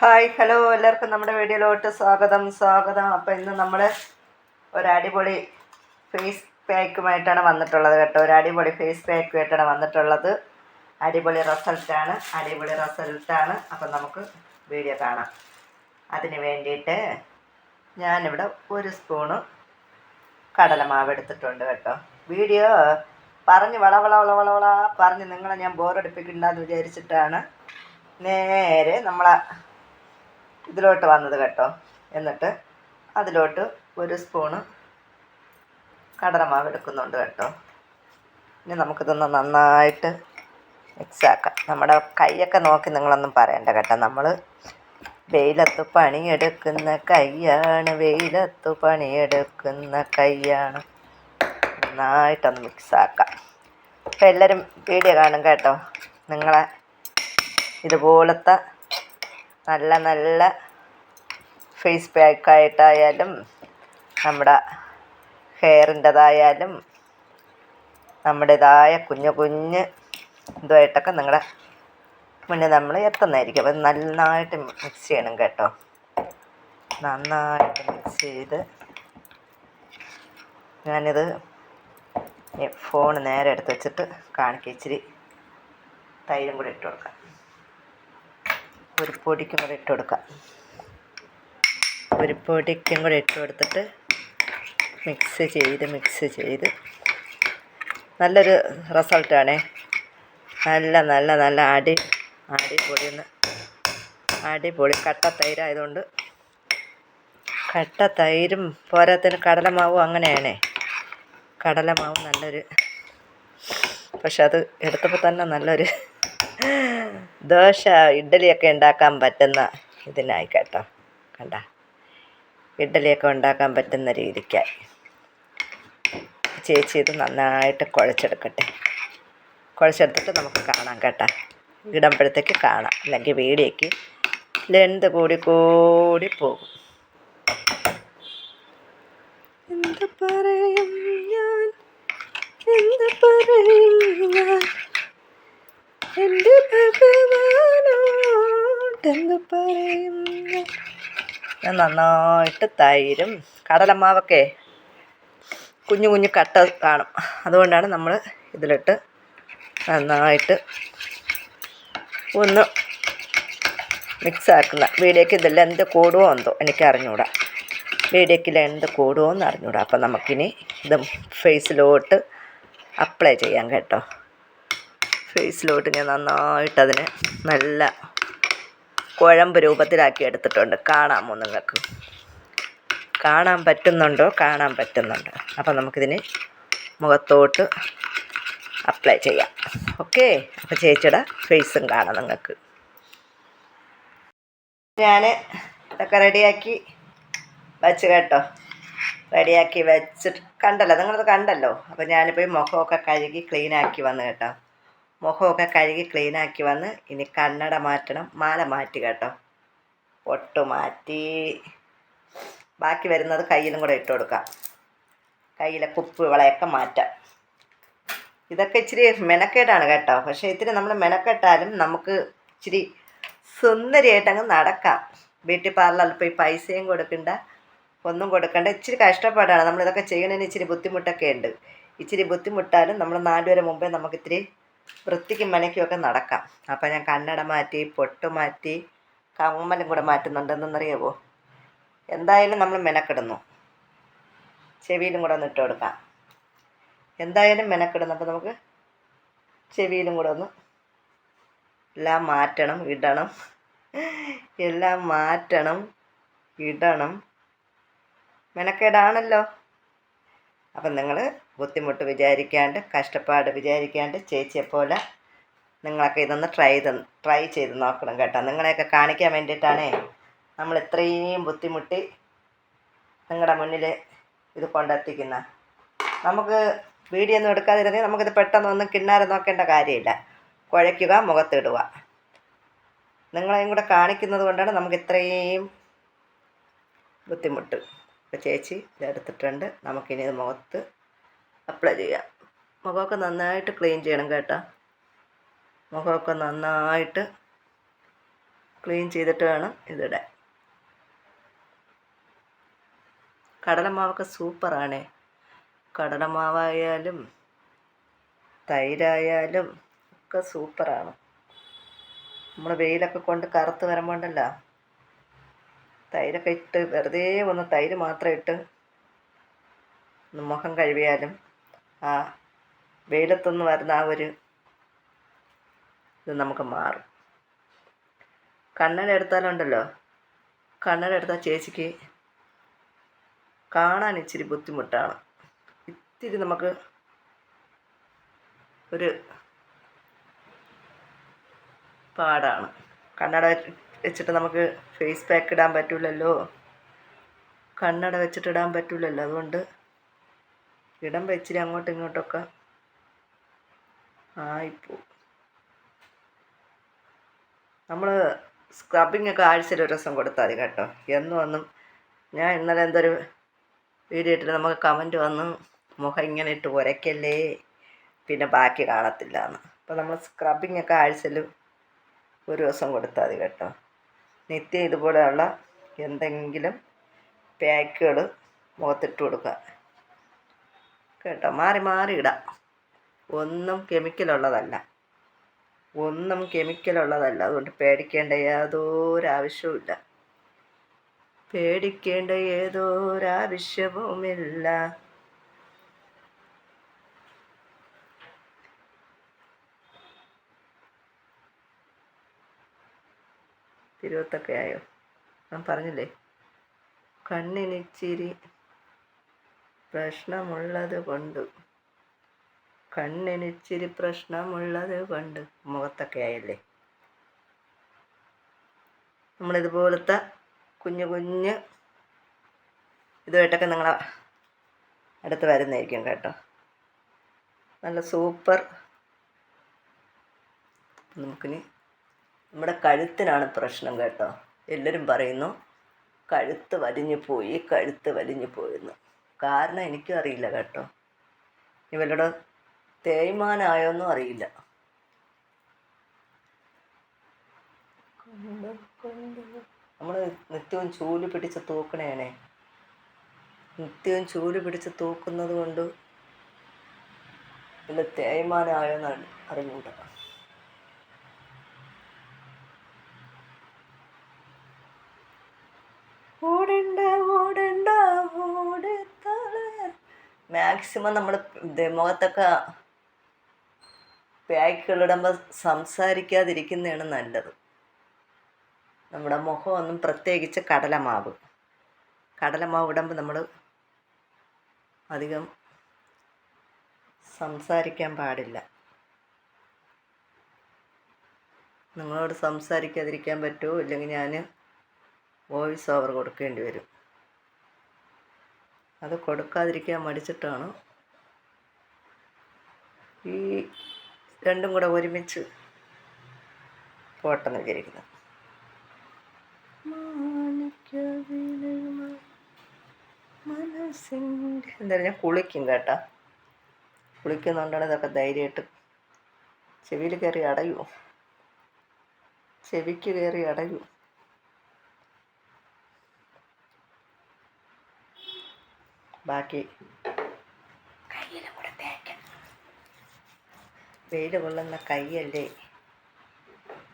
Hi hello എല്ലാവർക്കും നമ്മുടെ വീഡിയോയിലോട്ട് സ്വാഗതം സ്വാഗതം. അപ്പോൾ ഇന്ന് നമ്മൾ ഒരു അടിപൊളി ഫേസ് പാക്കുമായിട്ടാണ് വന്നിട്ടുള്ളത് കേട്ടോ. ഒരു അടിപൊളി ഫേസ് പാക്കുമായിട്ടാണ് വന്നിട്ടുള്ളത്. അടിപൊളി റിസൾട്ടാണ് അടിപൊളി റിസൾട്ടാണ് അപ്പം നമുക്ക് വീഡിയോ കാണാം. അതിന് വേണ്ടിയിട്ട് ഞാനിവിടെ ഒരു സ്പൂണ് കടലമാവ് എടുത്തിട്ടുണ്ട് കേട്ടോ. വീഡിയോ പറഞ്ഞ് വളവള വള പറഞ്ഞ് നിങ്ങളെ ഞാൻ ബോറടിപ്പിക്കണ്ടെന്ന് വിചാരിച്ചിട്ടാണ് നേരെ നമ്മളെ ഇതിലോട്ട് വന്നത് കേട്ടോ. എന്നിട്ട് അതിലോട്ട് ഒരു സ്പൂണ് കടലമാവ് എടുക്കുന്നുണ്ട് കേട്ടോ. ഇനി നമുക്കിതൊന്ന് നന്നായിട്ട് മിക്സ് ആക്കാം. നമ്മുടെ കൈയൊക്കെ നോക്കി നിങ്ങളൊന്നും പറയണ്ട കേട്ടോ. നമ്മൾ വെയിലത്ത് പണിയെടുക്കുന്ന കൈയാണ് വെയിലത്ത് പണിയെടുക്കുന്ന കൈയാണ്. നന്നായിട്ടൊന്ന് മിക്സാക്കാം അപ്പോൾ എല്ലാവരും വീഡിയോ കാണും കേട്ടോ. നിങ്ങളെ ഇതുപോലത്തെ നല്ല നല്ല ഫേസ് പാക്കായിട്ടായാലും നമ്മുടെ ഹെയറിന്റെതായാലും നമ്മുടേതായ കുഞ്ഞു കുഞ്ഞ് ഇതുമായിട്ടൊക്കെ നിങ്ങളുടെ മുന്നേ നമ്മൾ എത്തുന്നതായിരിക്കും. അപ്പം നന്നായിട്ട് മിക്സ് ചെയ്യണം കേട്ടോ. നന്നായിട്ട് മിക്സ് ചെയ്ത് ഞാനിത് ഫോൺ നേരെ എടുത്ത് വെച്ചിട്ട് കാണിക്കുക ഇച്ചിരി തൈരും കൂടി ഇട്ട് കൊടുക്കാം. ഒരു പൊടിക്കും കൂടെ ഇട്ട് കൊടുക്കാം. ഒരു പൊടിക്കും കൂടെ ഇട്ട് കൊടുത്തിട്ട് മിക്സ് ചെയ്ത് മിക്സ് ചെയ്ത്. നല്ലൊരു റിസൾട്ടാണേ നല്ല നല്ല നല്ല അടി അടിപൊളിന്ന് അടിപൊളി കട്ട തൈരായതുകൊണ്ട് കട്ട തൈരും പോരാത്തിന് കടലമാവും അങ്ങനെയാണ്. കടലമാവും നല്ലൊരു പക്ഷെ അത് എടുത്തപ്പോൾ തന്നെ നല്ലൊരു ദോശ ഇഡ്ഡലിയൊക്കെ ഉണ്ടാക്കാൻ പറ്റുന്ന ഇതിനായി കേട്ടോ. കണ്ട? ഇഡ്ഡലിയൊക്കെ ഉണ്ടാക്കാൻ പറ്റുന്ന രീതിക്കായി. ചേച്ചി ഇത് നന്നായിട്ട് കുഴച്ചെടുക്കട്ടെ. കുഴച്ചെടുത്തിട്ട് നമുക്ക് കാണാം കേട്ടോ. ഇടുമ്പോഴത്തേക്ക് കാണാം. അല്ലെങ്കിൽ വീഡിയോയ്ക്ക് ലെന്ത് കൂടി കൂടി പോകും. എന്ത് പറയും ഞാൻ? എന്ത് പറയും ഞാൻ? എന്റെ ഭഗവാനോടെന്ത് പറയും ഞാൻ നന്നായിട്ട് തൈരും കടലമാവൊക്കെ കുഞ്ഞു കുഞ്ഞു കട്ട കാണും. അതുകൊണ്ടാണ് നമ്മൾ ഇതിലിട്ട് നന്നായിട്ട് ഒന്ന് മിക്സ് ആക്കുന്ന വീഡിയോക്ക് ഇതെല്ലാം എന്ത് കൂടുമോ എന്തോ എനിക്ക് അറിഞ്ഞൂടാ വീഡിയോക്കിൽ എന്ത് കൂടുമോ എന്ന് അറിഞ്ഞൂടാ അപ്പം നമുക്കിനി ഇത് ഫേസിലോട്ട് അപ്ലൈ ചെയ്യാം കേട്ടോ. ഫേസിലോട്ട് ഞാൻ നന്നായിട്ട് അതിനെ നല്ല കുഴമ്പ് രൂപത്തിലാക്കി എടുത്തിട്ടുണ്ട് കാണാമോ നിങ്ങൾക്ക്? കാണാൻ പറ്റുന്നുണ്ടോ? കാണാൻ പറ്റുന്നുണ്ട്. അപ്പം നമുക്കിതിന് മുഖത്തോട്ട് അപ്ലൈ ചെയ്യാം. ഓക്കെ അപ്പോൾ ചേച്ചിയുടെ ഫേസും കാണാം നിങ്ങൾക്ക്. ഞാൻ ഇതൊക്കെ റെഡിയാക്കി വച്ച് കേട്ടോ. റെഡിയാക്കി വെച്ചിട്ട് കണ്ടല്ലോ? നിങ്ങളത് കണ്ടല്ലോ? അപ്പോൾ ഞാനിപ്പോൾ ഈ മുഖമൊക്കെ കഴുകി ക്ലീനാക്കി വന്ന് കേട്ടോ. മുഖമൊക്കെ കഴുകി ക്ലീനാക്കി വന്ന് ഇനി കണ്ണട മാറ്റണം മാല മാറ്റി കേട്ടോ. പൊട്ട് മാറ്റി. ബാക്കി വരുന്നത് കയ്യിലും കൂടെ ഇട്ട് കൊടുക്കാം. കയ്യിലെ കുപ്പ് വിളയൊക്കെ മാറ്റാം. ഇതൊക്കെ ഇച്ചിരി മെനക്കേടാണ് കേട്ടോ. പക്ഷേ ഇത്തിരി നമ്മൾ മെനക്കെട്ടാലും നമുക്ക് ഇച്ചിരി സുന്ദരിയായിട്ടങ്ങ് നടക്കാം. ബ്യൂട്ടി പാർലറിൽ പോയി പൈസയും കൊടുക്കണ്ട ഒന്നും കൊടുക്കണ്ട. ഇച്ചിരി കഷ്ടപ്പാടാണ്. നമ്മളിതൊക്കെ ചെയ്യണതിന് ഇച്ചിരി ബുദ്ധിമുട്ടൊക്കെ ഉണ്ട്. ഇച്ചിരി ബുദ്ധിമുട്ടാലും നമ്മൾ നാലുവരെ മുമ്പേ നമുക്ക് ഇത്തിരി വൃത്തിക്കും മനയ്ക്കുമൊക്കെ നടക്കാം. അപ്പം ഞാൻ കണ്ണട മാറ്റി പൊട്ട് മാറ്റി കമ്മലും കൂടെ മാറ്റുന്നുണ്ടെന്നറിയാവോ എന്തായാലും നമ്മൾ മെനക്കെടുന്നു. ചെവിയിലും കൂടെ ഒന്ന് ഇട്ട് കൊടുക്കാം. എന്തായാലും മെനക്കെടുന്നു. അപ്പം നമുക്ക് ചെവിയിലും കൂടെ ഒന്ന് എല്ലാം മാറ്റണം ഇടണം. എല്ലാം മാറ്റണം ഇടണം. മെനക്കേടാണല്ലോ. അപ്പം നിങ്ങൾ ബുദ്ധിമുട്ട് വിചാരിക്കാണ്ട് കഷ്ടപ്പാട് വിചാരിക്കാണ്ട് ചേച്ചിയെപ്പോലെ നിങ്ങളൊക്കെ ഇതൊന്ന് ട്രൈ ചെയ്ത് ട്രൈ ചെയ്ത് നോക്കണം കേട്ടോ. നിങ്ങളെയൊക്കെ കാണിക്കാൻ വേണ്ടിയിട്ടാണേ നമ്മൾ ഇത്രയും ബുദ്ധിമുട്ടി നിങ്ങളുടെ മുന്നിൽ ഇത് കൊണ്ടെത്തിക്കുന്ന നമുക്ക് വീഡിയോ ഒന്നും എടുക്കാതിരുന്നെങ്കിൽ നമുക്കിത് പെട്ടെന്നൊന്നും കിണ്ണാരെ നോക്കേണ്ട കാര്യമില്ല. കുഴയ്ക്കുക മുഖത്തിടുക. നിങ്ങളെയും കൂടെ കാണിക്കുന്നത് കൊണ്ടാണ് നമുക്ക് ഇത്രയും ബുദ്ധിമുട്ട്. അപ്പോൾ ചേച്ചി ഇതെടുത്തിട്ടുണ്ട് നമുക്കിനി ഇത് മുഖത്ത് അപ്ലൈ ചെയ്യാം. മുഖമൊക്കെ നന്നായിട്ട് ക്ലീൻ ചെയ്യണം കേട്ടോ. മുഖമൊക്കെ നന്നായിട്ട് ക്ലീൻ ചെയ്തിട്ട് വേണം ഇതിടാൻ. കടലമാവൊക്കെ സൂപ്പറാണേ കടലമാവായാലും തൈരായാലും ഒക്കെ സൂപ്പറാണ് നമ്മൾ വെയിലൊക്കെ കൊണ്ട് കറുത്ത് വരുമ്പോണ്ടല്ലോ തൈരൊക്കെ ഇട്ട് വെറുതെ ഒന്ന് തൈര് മാത്രം ഇട്ട് മുഖം കഴുകിയാലും ആ വെയിലത്തൊന്ന് വരുന്ന ആ ഒരു ഇത് നമുക്ക് മാറും. കണ്ണട എടുത്താൽ ചേച്ചിക്ക് കാണാൻ ഇച്ചിരി ബുദ്ധിമുട്ടാണ്. ഇത്തിരി നമുക്ക് ഒരു പാടാണ്. കണ്ണട വെച്ചിട്ട് നമുക്ക് ഫേസ് പാക്ക് ഇടാൻ പറ്റില്ലല്ലോ കണ്ണട വെച്ചിട്ട് ഇടാൻ പറ്റില്ലല്ലോ അതുകൊണ്ട്. ഇടം വെച്ചിട്ട് അങ്ങോട്ടും ഇങ്ങോട്ടൊക്കെ ആയിപ്പോ. നമ്മൾ സ്ക്രബിങ് ഒക്കെ ആഴ്ചയിൽ ഒരു ദിവസം കൊടുത്താൽ കേട്ടോ. എന്നും ഒന്നും ഞാൻ ഇന്നലെ എന്തൊരു വീഡിയോ ഇട്ടിട്ട് നമുക്ക് കമന്റ് വന്ന് മുഖം ഇങ്ങനെ ഇട്ട് ഉരയ്ക്കല്ലേ പിന്നെ ബാക്കി കാണത്തില്ല എന്ന് അപ്പോൾ നമ്മൾ സ്ക്രബിങ് ഒക്കെ ആഴ്ചയിൽ ഒരു ദിവസം കൊടുത്താൽ മതി കേട്ടോ. നിത്യം ഇതുപോലെയുള്ള എന്തെങ്കിലും പാക്കുകൾ മുഖത്തിട്ട് കൊടുക്കുക. കേട്ടോ? മാറി മാറി ഇടാം. ഒന്നും കെമിക്കലുള്ളതല്ല ഒന്നും കെമിക്കലുള്ളതല്ല അതുകൊണ്ട് പേടിക്കേണ്ട യാതൊരാവശ്യവുമില്ല. പേടിക്കേണ്ട ഏതൊരാവശ്യവുമില്ല തിരുവത്തൊക്കെ ആയോ? ഞാൻ പറഞ്ഞില്ലേ? കണ്ണിനിച്ചിരി പ്രശ്നമുള്ളത് കൊണ്ട്. കണ്ണിനിച്ചിരി പ്രശ്നമുള്ളത് കൊണ്ട് മുഖത്തൊക്കെ ആയല്ലേ? നമ്മളിതുപോലത്തെ കുഞ്ഞു കുഞ്ഞ് ഇതുമായിട്ടൊക്കെ നിങ്ങളെ അടുത്ത് വരുന്നതായിരിക്കും കേട്ടോ. നല്ല സൂപ്പർ. നമുക്കിനി നമ്മുടെ കഴുത്തിനാണ് പ്രശ്നം കേട്ടോ. എല്ലാവരും പറയുന്നു കഴുത്ത് വലിഞ്ഞു പോയി കഴുത്ത് വലിഞ്ഞു പോയെന്ന്. കാരണം എനിക്കും അറിയില്ല കേട്ടോ. ഇവരുടെ തേയ്മാനായോന്നും അറിയില്ല. നമ്മൾ നിത്യവും ചൂൽ പിടിച്ച് തൂക്കണേനെ. നിത്യവും ചൂൽ പിടിച്ച് തൂക്കുന്നത് കൊണ്ട് ഇതിൽ തേയ്മാനായോന്നാണ് അറിഞ്ഞൂട. മാക്സിമം നമ്മൾ മുഖത്തൊക്കെ പാക്കുകളിടുമ്പോൾ സംസാരിക്കാതിരിക്കുന്നതാണ് നല്ലത്. നമ്മുടെ മുഖമൊന്നും പ്രത്യേകിച്ച് കടലമാവ്. കടലമാവ് ഇടുമ്പോൾ നമ്മൾ അധികം സംസാരിക്കാൻ പാടില്ല. നിങ്ങളോട് സംസാരിക്കാതിരിക്കാൻ പറ്റുമോ ഇല്ലെങ്കിൽ ഞാൻ വോയിസ് ഓവർ കൊടുക്കേണ്ടി വരും. അത് കൊടുക്കാതിരിക്കാൻ മടിച്ചിട്ടാണ്. ഈ രണ്ടും കൂടെ ഒരുമിച്ച് പോട്ടെന്ന് വിചാരിക്കുന്നത് മനസ്സിന്റെ എന്തായാലും ഞാൻ കുളിക്കും കേട്ടാ. കുളിക്കുന്നുണ്ടാണ് ഇതൊക്കെ ധൈര്യമായിട്ട് ചെവിയിൽ കയറി അടയൂ ചെവിക്ക് കയറി അടയൂ ബാക്കി വെയിൽ കൊള്ളുന്ന കൈയല്ലേ?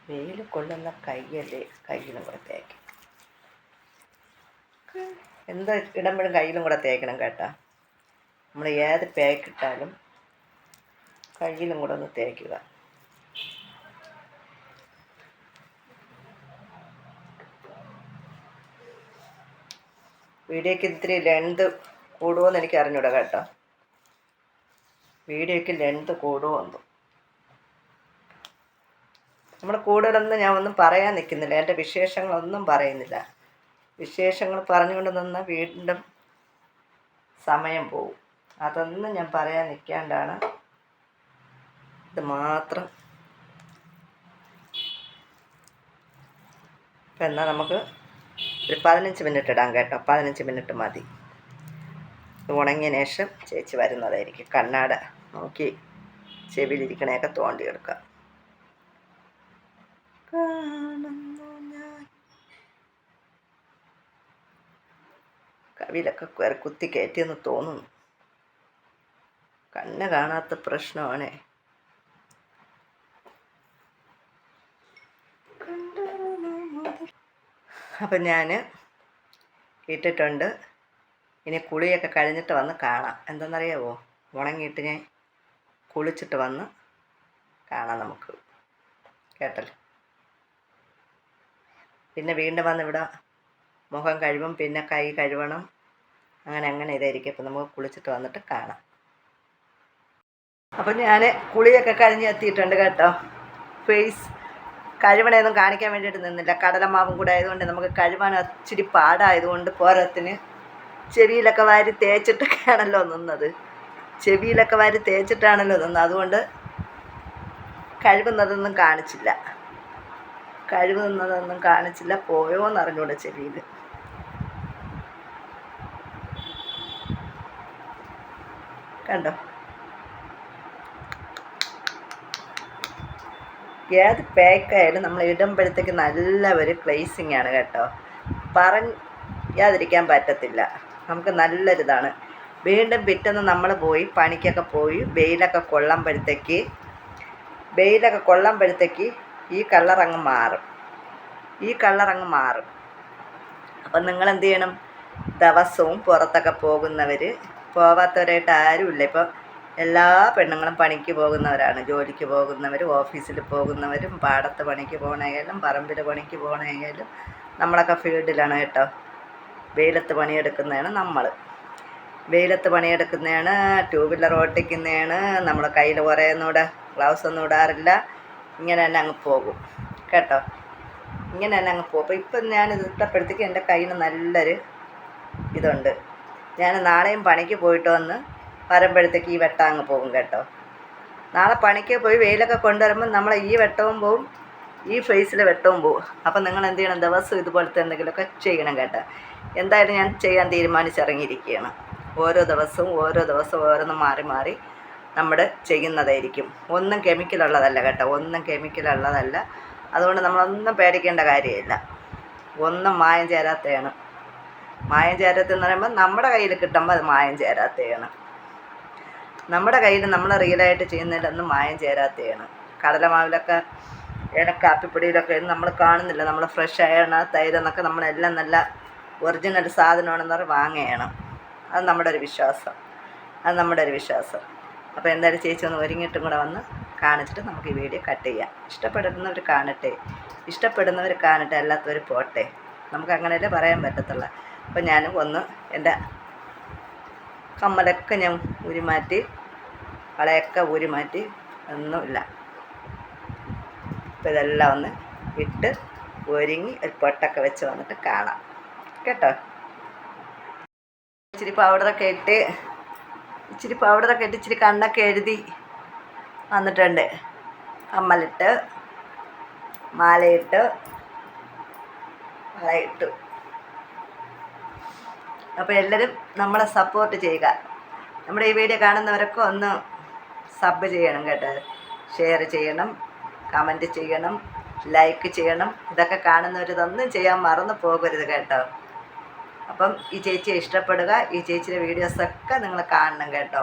വെയിൽ കൊള്ളുന്ന കൈയല്ലേ കയ്യിലും കൂടെ തേക്കാം? എന്താ ഇടുമ്പോഴും കയ്യിലും കൂടെ തേക്കണം കേട്ടാ. നമ്മൾ ഏത് പേക്കിട്ടാലും കയ്യിലും കൂടെ ഒന്ന് തേക്കുക. വീഡിയോക്ക് ഇത്തിരി ലെന്ത് കൂടുമോയെന്ന് എനിക്ക് അറിഞ്ഞൂടാ കേട്ടോ. വീഡിയോയ്ക്ക് ലെങ്ത് കൂടുമോ നമ്മൾ കൂടുതലൊന്നും ഞാൻ ഒന്നും പറയാൻ നിൽക്കുന്നില്ല എന്റെ വിശേഷങ്ങളൊന്നും പറയുന്നില്ല. വിശേഷങ്ങൾ പറഞ്ഞുകൊണ്ട് നിന്ന് വീണ്ടും സമയം പോവും. അതൊന്നും ഞാൻ പറയാൻ നിൽക്കാണ്ടാണ് ഇത് മാത്രം. ഇപ്പം എന്നാൽ നമുക്ക് ഒരു പതിനഞ്ച് മിനിറ്റ് ഇടാം കേട്ടോ. പതിനഞ്ച് മിനിറ്റ് മതി. ഉണങ്ങിയ ശേഷം ചേച്ചി വരുന്നതായിരിക്കും കണ്ണാട നോക്കി ചെവിയിലിരിക്കണേയൊക്കെ തോണ്ടിയെടുക്കുക കാണുന്നു ഞാൻ. കവിയിലൊക്കെ കുറെ കുത്തി കയറ്റിയെന്ന് തോന്നുന്നു. കണ്ണ് കാണാത്ത പ്രശ്നമാണ്. അപ്പം ഞാൻ ഇട്ടിട്ടുണ്ട് ഇനി കുളിയൊക്കെ കഴിഞ്ഞിട്ട് വന്ന് കാണാം. എന്തെന്നറിയാവോ? ഉണങ്ങിയിട്ട് ഞാൻ കുളിച്ചിട്ട് വന്ന് കാണാം നമുക്ക്. കേട്ടല്ലേ? പിന്നെ വീണ്ടും വന്ന് ഇവിടെ മുഖം കഴുകും പിന്നെ കൈ കഴുകണം. അങ്ങനെ അങ്ങനെ ഇതായിരിക്കും. അപ്പം നമുക്ക് കുളിച്ചിട്ട് വന്നിട്ട് കാണാം. അപ്പം ഞാൻ കുളിയൊക്കെ കഴിഞ്ഞ് എത്തിയിട്ടുണ്ട് കേട്ടോ. ഫേസ് കഴിവണേന്നും കാണിക്കാൻ വേണ്ടിയിട്ട് നിന്നില്ല. കടലമാവും കൂടെ ആയതുകൊണ്ട് നമുക്ക് കഴിവാൻ ഇച്ചിരി പാടായതുകൊണ്ട് പോരത്തിന് ചെവിയിലൊക്കെ വാരി തേച്ചിട്ടൊക്കെയാണല്ലോ നിന്നത്. ചെവിയിലൊക്കെ വാരി തേച്ചിട്ടാണല്ലോ നിന്നത്. അതുകൊണ്ട് കഴിവുന്നതൊന്നും കാണിച്ചില്ല. കഴുകുന്നതൊന്നും കാണിച്ചില്ല. പോയോ എന്നറിഞ്ഞൂടെ ചെവിയിൽ കണ്ടോ? ഏത് പാക്കായാലും നമ്മൾ ഇടുമ്പോഴത്തേക്ക് നല്ല ഒരു പ്ലേസിങ് ആണ് കേട്ടോ. പറയാതിരിക്കാൻ പറ്റത്തില്ല. നമുക്ക് നല്ലൊരിതാണ്. വീണ്ടും പിറ്റേന്ന് നമ്മൾ പോയി പണിക്കൊക്കെ പോയി വെയിലൊക്കെ കൊള്ളുമ്പോഴത്തേക്ക് വെയിലൊക്കെ കൊള്ളുമ്പോഴത്തേക്ക് ഈ കളറങ്ങ് മാറും. ഈ കളറങ്ങ് മാറും. അപ്പം നിങ്ങൾ എന്ത് ചെയ്യണം? ദിവസവും പുറത്തൊക്കെ പോകുന്നവർ പോവാത്തവരായിട്ട് ആരുമില്ല ഇപ്പോൾ എല്ലാ പെണ്ണുങ്ങളും പണിക്ക് പോകുന്നവരാണ്. ജോലിക്ക് പോകുന്നവർ ഓഫീസിൽ പോകുന്നവരും പാടത്ത് പണിക്ക് പോകണമെങ്കിലും പറമ്പിൽ പണിക്ക് പോകണമെങ്കിലും നമ്മളൊക്കെ ഫീൽഡിലാണ് കേട്ടോ. വെയിലത്ത് പണിയെടുക്കുന്നതാണ് നമ്മൾ വെയിലത്ത് പണിയെടുക്കുന്നതാണ് ടൂ വീലർ ഓട്ടിക്കുന്നതാണ് നമ്മൾ കയ്യിൽ കുറേ ഒന്നും ഗ്ലൗസ് ഒന്നും ഇടാറില്ല. ഇങ്ങനെ തന്നെ അങ്ങ് പോകും. കേട്ടോ? ഇങ്ങനെ തന്നെ അങ്ങ് പോകും. അപ്പോൾ ഇപ്പം ഞാനിത് ഇട്ടപ്പോഴത്തേക്ക് എന്റെ കയ്യിൽ നല്ലൊരു ഇതുണ്ട്. ഞാൻ നാളെയും പണിക്ക് പോയിട്ട് വന്ന് വരുമ്പോഴത്തേക്ക് ഈ വെട്ടം അങ്ങ് പോകും കേട്ടോ. നാളെ പണിക്ക് പോയി വെയിലൊക്കെ കൊണ്ടുവരുമ്പോൾ നമ്മൾ ഈ വെട്ടവും പോവും ഈ ഫേസിൽ വെട്ടവും പോവും. അപ്പം നിങ്ങൾ എന്ത് ചെയ്യണം? ദിവസം ഇതുപോലത്തെ എന്തെങ്കിലുമൊക്കെ ചെയ്യണം കേട്ടോ. എന്തായാലും ഞാൻ ചെയ്യാൻ തീരുമാനിച്ചിറങ്ങിയിരിക്കുകയാണ്. ഓരോ ദിവസവും ഓരോ ദിവസവും ഓരോന്ന് മാറി മാറി നമ്മൾ ചെയ്യുന്നതായിരിക്കും. ഒന്നും കെമിക്കലുള്ളതല്ല കേട്ടോ. ഒന്നും കെമിക്കലുള്ളതല്ല. അതുകൊണ്ട് നമ്മളൊന്നും പേടിക്കേണ്ട കാര്യമില്ല. ഒന്നും മായം ചേരാത്തതാണ് മായം ചേരാത്തെന്ന് പറയുമ്പോൾ നമ്മുടെ കയ്യിൽ കിട്ടുമ്പോൾ അത് മായം ചേരാത്തതാണ് നമ്മുടെ കയ്യിൽ നമ്മൾ റിയലായിട്ട് ചെയ്യുന്നതിലൊന്നും മായം ചേരാത്തതാണ് കടലമാവിലൊക്കെ ഏണ കാപ്പിപ്പൊടിയിലൊക്കെ നമ്മൾ കാണുന്നില്ല. നമ്മൾ ഫ്രഷ് ആയണ തൈരെന്നൊക്കെ നമ്മളെല്ലാം നല്ല ഒറിജിനൽ സാധനമാണെന്ന് പറഞ്ഞ് വാങ്ങുകയാണ് അത് നമ്മുടെ ഒരു വിശ്വാസം. അത് നമ്മുടെ ഒരു വിശ്വാസം. അപ്പോൾ എന്തായാലും ചേച്ചി ഒന്ന് ഒരുങ്ങിയിട്ടും കൂടെ വന്ന് കാണിച്ചിട്ട് നമുക്ക് ഈ വീഡിയോ കട്ട് ചെയ്യാം. ഇഷ്ടപ്പെടുന്നവർ കാണട്ടെ. ഇഷ്ടപ്പെടുന്നവർ കാണട്ടെ അല്ലാത്തവർ പോട്ടെ. നമുക്ക് അങ്ങനെയല്ലേ പറയാൻ പറ്റത്തുള്ളൂ. അപ്പോൾ ഞാൻ ഒന്ന് എന്റെ കമ്മലൊക്കെ ഞാൻ ഊരിമാറ്റി വളയൊക്കെ ഊരിമാറ്റി ഒന്നുമില്ല. അപ്പോൾ ഇതെല്ലാം ഒന്ന് ഇട്ട് ഒരുങ്ങി ഒരു പൊട്ടൊക്കെ വെച്ച് വന്നിട്ട് കാണാം. കേട്ടോ. ഇച്ചിരി പൗഡറൊക്കെ ഇട്ട് ഇച്ചിരി പൗഡറൊക്കെ ഇട്ട് ഇച്ചിരി കണ്ണൊക്കെ എഴുതി വന്നിട്ടുണ്ട്. കമ്മലിട്ട് മാലയിട്ട് വളയിട്ടു. അപ്പോൾ എല്ലാവരും നമ്മളെ സപ്പോർട്ട് ചെയ്യുക. നമ്മുടെ ഈ വീഡിയോ കാണുന്നവരൊക്കെ ഒന്ന് സബ് ചെയ്യണം കേട്ടോ. ഷെയർ ചെയ്യണം കമന്റ് ചെയ്യണം ലൈക്ക് ചെയ്യണം. ഇതൊക്കെ കാണുന്നവർ ഇതൊന്നും ചെയ്യാൻ മറന്നു പോകരുത് കേട്ടോ. അപ്പം ഈ ചേച്ചിയെ ഇഷ്ടപ്പെടുക ഈ ചേച്ചിയുടെ വീഡിയോസൊക്കെ നിങ്ങൾ കാണണം കേട്ടോ.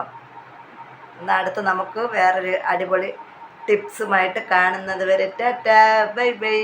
എന്നാൽ അടുത്ത് നമുക്ക് വേറൊരു അടിപൊളി ടിപ്സുമായിട്ട് കാണുന്നത് വരെ ടാറ്റാ ബൈ ബൈ.